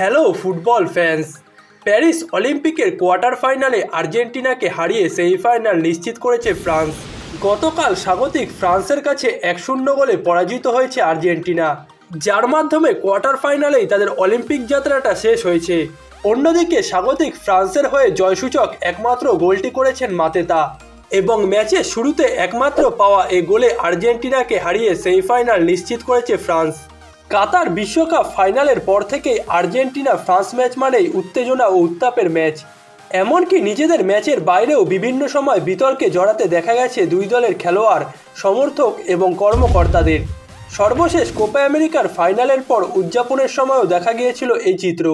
Hello football fans. Paris অলিম্পিকের quarter ফাইনালে আর্জেন্টিনাকে হারিয়ে সেমিফাইনাল নিশ্চিত করেছে ফ্রান্স। গতকাল স্বাগতিক ফ্রান্সের কাছে এক শূন্য গোলে পরাজিত হয়েছে আর্জেন্টিনা। যার মাধ্যমে কোয়ার্টার ফাইনালেই তাদের অলিম্পিক যাত্রাটা শেষ হয়েছে। অন্যদিকে স্বাগতিক ফ্রান্সের হয়ে জয়সূচক একমাত্র গোলটি করেছেন মাতেতা। এবং ম্যাচের শুরুতে একমাত্র পাওয়া এই গোলে আর্জেন্টিনাকে হারিয়ে সেমিফাইনাল নিশ্চিত করেছে ফ্রান্স। কাতার বিশ্বকাপ ফাইনালের পর থেকেই আর্জেন্টিনা ফ্রান্স ম্যাচ মানেই উত্তেজনা ও উত্তাপের ম্যাচ। এমনকি নিজেদের ম্যাচের বাইরেও বিভিন্ন সময় বিতর্কে জড়াতে দেখা গেছে দুই দলের খেলোয়াড়, সমর্থক এবং কর্মকর্তাদের। সর্বশেষ কোপা আমেরিকার ফাইনালের পর উদযাপনের সময়ও দেখা গিয়েছিল এই চিত্র।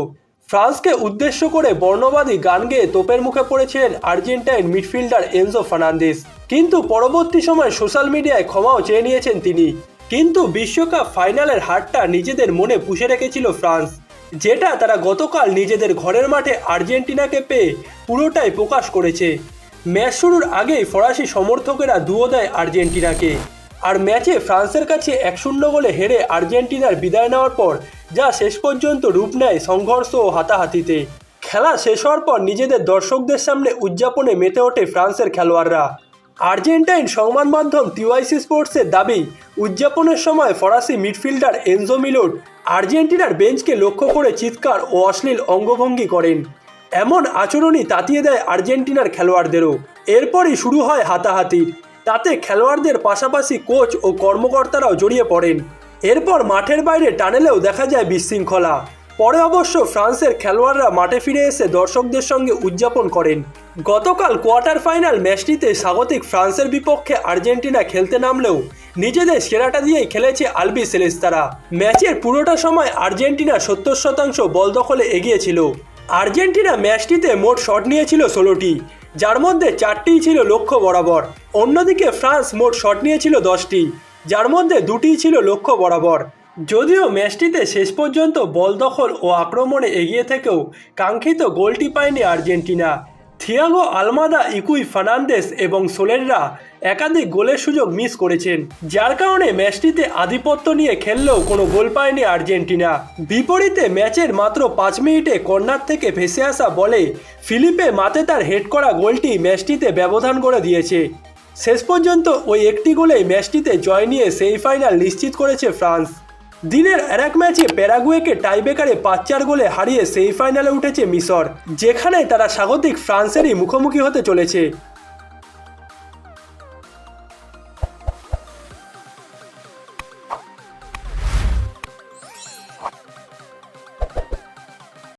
ফ্রান্সকে উদ্দেশ্য করে বর্ণবাদী গান গেয়ে তোপের মুখে পড়েছিলেন আর্জেন্টাইন মিডফিল্ডার এনজো ফার্নান্দেস কিন্তু পরবর্তী সময় সোশ্যাল মিডিয়ায় ক্ষমাও চেয়ে নিয়েছেন তিনি। কিন্তু বিশ্বকাপ ফাইনালের হারটা নিজেদের মনে পুষে রেখেছিল ফ্রান্স, যেটা তারা গতকাল নিজেদের ঘরের মাঠে আর্জেন্টিনাকে পেয়ে পুরোটাই প্রকাশ করেছে। ম্যাচ শুরুর আগেই ফরাসি সমর্থকেরা দুয়ো দেয় আর্জেন্টিনাকে, আর ম্যাচে ফ্রান্সের কাছে এক শূন্য গোলে হেরে আর্জেন্টিনার বিদায় নেওয়ার পর যা শেষ পর্যন্ত রূপ নেয় সংঘর্ষ ও হাতাহাতিতে। খেলা শেষ হওয়ার পর নিজেদের দর্শকদের সামনে উদযাপনে মেতে ওঠে ফ্রান্সের খেলোয়াড়রা। আর্জেন্টাইন সংবাদ মাধ্যম টিওয়াইসি স্পোর্টসের দাবি, উদযাপনের সময় ফরাসি মিডফিল্ডার এনজো মিলোড আর্জেন্টিনার বেঞ্চকে লক্ষ্য করে চিৎকার ও অশ্লীল অঙ্গভঙ্গি করেন। এমন আচরণই তাতিয়ে দেয় আর্জেন্টিনার খেলোয়াড়দেরও। এরপরই শুরু হয় হাতাহাতি। তাতে খেলোয়াড়দের পাশাপাশি কোচ ও কর্মকর্তারাও জড়িয়ে পড়েন। এরপর মাঠের বাইরে টানেলেও দেখা যায় বিশৃঙ্খলা। পরে অবশ্য ফ্রান্সের খেলোয়াড়রা মাঠে ফিরে এসে দর্শকদের সঙ্গে উদযাপন করেন। গতকাল কোয়ার্টার ফাইনাল ম্যাচটিতে স্বাগতিক ফ্রান্সের বিপক্ষে আর্জেন্টিনা খেলতে নামলেও নিজেদের সেরাটা দিয়েই খেলেছে আলবি সেলেস্তারা। ম্যাচের পুরোটা সময় আর্জেন্টিনা সত্তর শতাংশ বল দখলে এগিয়েছিল। আর্জেন্টিনা ম্যাচটিতে মোট শট নিয়েছিল ষোলোটি, যার মধ্যে চারটিই ছিল লক্ষ্য বরাবর। অন্যদিকে ফ্রান্স মোট শট নিয়েছিল দশটি, যার মধ্যে দুটিই ছিল লক্ষ্য বরাবর। যদিও ম্যাচটিতে শেষ পর্যন্ত বল দখল ও আক্রমণে এগিয়ে থেকেও কাঙ্ক্ষিত গোলটি পায়নি Argentina. Thiago Almada, Equi Fernandez এবং সোলেররা একাধিক গোলের সুযোগ মিস করেছেন, যার কারণে ম্যাচটিতে আধিপত্য নিয়ে খেললেও কোনো গোল পায়নি আর্জেন্টিনা। বিপরীতে ম্যাচের মাত্র পাঁচ মিনিটে কর্নার থেকে ভেসে আসা বলে ফিলিপে মাতে তার হেড করা গোলটি ম্যাচটিতে ব্যবধান করে দিয়েছে। শেষ পর্যন্ত ওই একটি গোলেই ম্যাচটিতে জয় নিয়ে সেমিফাইনাল নিশ্চিত করেছে ফ্রান্স। দিনের আর এক ম্যাচে প্যারাগুয়েকে টাইবেকারে পাঁচ চার গোলে হারিয়ে সেমিফাইনালে উঠেছে মিশর যেখানে তারা স্বাগতিক ফ্রান্সেরই মুখোমুখি হতে চলেছে।